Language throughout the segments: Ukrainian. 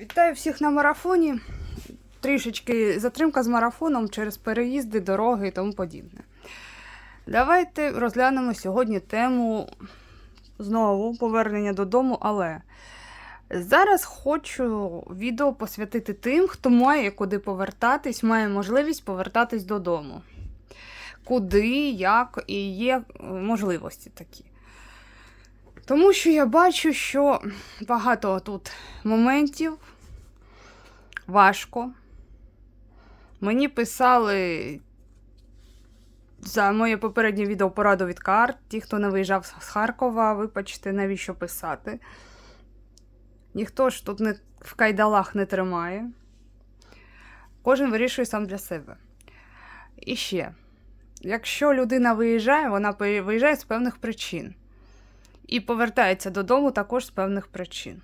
Вітаю всіх на марафоні. Трішечки затримка з марафоном через переїзди, дороги і тому подібне. Давайте розглянемо сьогодні тему знову повернення додому, але зараз хочу відео посвятити тим, хто має куди повертатись, має можливість повертатись додому. Куди, як і є можливості такі. Тому що я бачу, що багато тут моментів важко. Мені писали за моє попереднє відео пораду від карт. Ті, хто не виїжджав з Харкова, вибачте, навіщо писати. Ніхто ж тут не, в кайдалах не тримає. Кожен вирішує сам для себе. І ще, якщо людина виїжджає, вона виїжджає з певних причин. І повертається додому також з певних причин.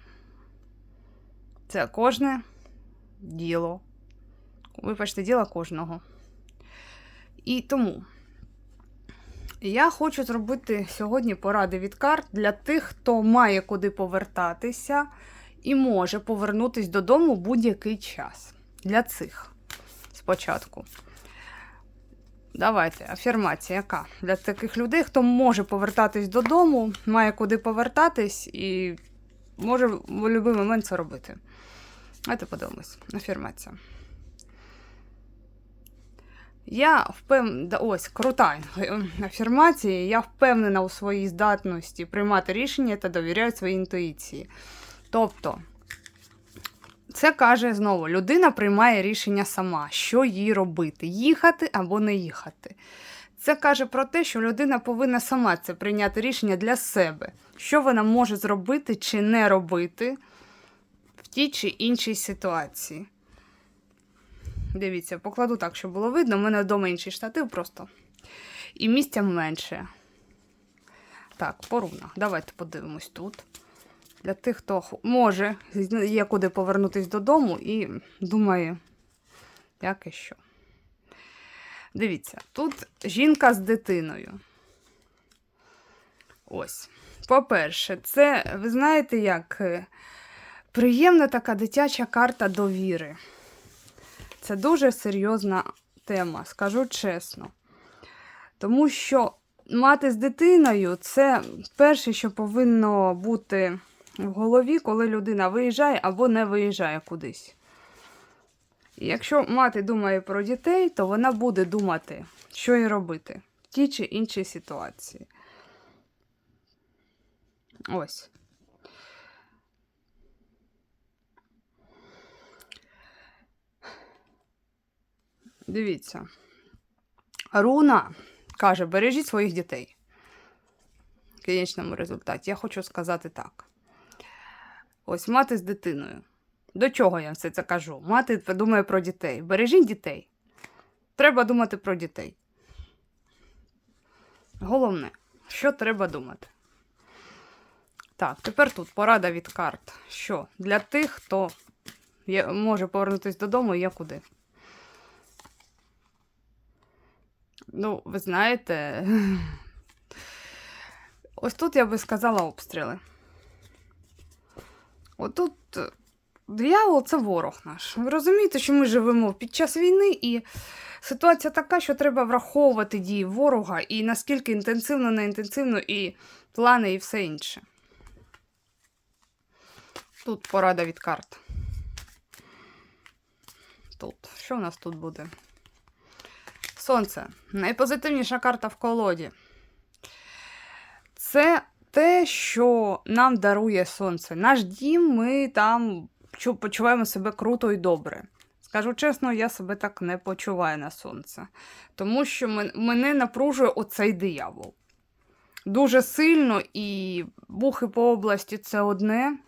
Це кожне діло. Вибачте, діло кожного. І тому я хочу зробити сьогодні поради від карт для тих, хто має куди повертатися і може повернутися додому будь-який час. Для цих спочатку. Давайте, афірмація яка? Для таких людей, хто може повертатись додому, має куди повертатись і може в будь-який момент це робити. Давайте подивимось. Афірмація. Я впевнена, ось крута афірмація. Я впевнена у своїй здатності приймати рішення та довіряю своїй інтуїції. Тобто, це каже знову: людина приймає рішення сама, що їй робити: їхати або не їхати. Це каже про те, що людина повинна сама це прийняти рішення для себе, що вона може зробити чи не робити в тій чи іншій ситуації. Дивіться, покладу так, щоб було видно. У мене вдома інший штатив просто. І місця менше. Так, по рунах. Давайте подивимось тут. Для тих, хто може, є куди повернутися додому і думає, як і що. Дивіться, тут жінка з дитиною. Ось. По-перше, це, ви знаєте, як е, приємна така дитяча карта довіри. Це дуже серйозна тема, скажу чесно. Тому що мати з дитиною це перше, що повинно бути в голові, коли людина виїжджає або не виїжджає кудись. І якщо мати думає про дітей, то вона буде думати, що їй робити в тій чи іншій ситуації. Ось. Дивіться. Руна каже: бережіть своїх дітей. В кінечному результаті. Я хочу сказати так. Ось мати з дитиною. До чого я все це кажу? Мати думає про дітей. Бережіть дітей. Треба думати про дітей. Головне, що треба думати. Так, тепер тут порада від карт. Що для тих, хто може повернутися додому, є куди. Ну, ви знаєте, ось тут я би сказала обстріли. Отут е, диявол це ворог наш. Ви розумієте, що ми живемо під час війни, і ситуація така, що треба враховувати дії ворога і наскільки інтенсивно, не інтенсивно, і плани, і все інше. Тут порада від карт. Тут. Що у нас тут буде? Сонце. Найпозитивніша карта в колоді. Це те, що нам дарує сонце. Наш дім, ми там почуваємо себе круто і добре. Скажу чесно, я себе так не почуваю на сонце. Тому що мене напружує оцей диявол. Дуже сильно і бухи по області це одне.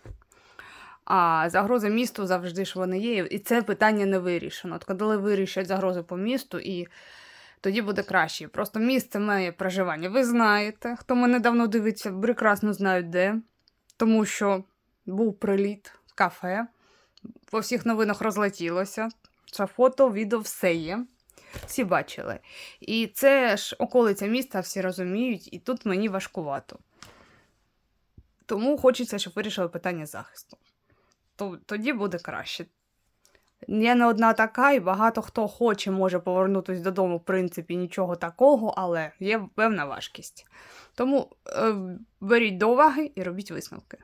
А загрози місту завжди ж вони є, і це питання не вирішено. От коли вирішать загрози по місту, і тоді буде краще. Просто місце моє проживання. Ви знаєте, хто мене давно дивиться, прекрасно знають де. Тому що був приліт в кафе, по всіх новинах розлетілося. Це фото, відео, все є. Всі бачили. І це ж околиця міста, всі розуміють, і тут мені важкувато. Тому хочеться, щоб вирішили питання захисту. тоді буде краще. Я не одна така, і багато хто хоче, може повернутися додому, в принципі, нічого такого, але є певна важкість. Тому е, беріть до уваги і робіть висновки.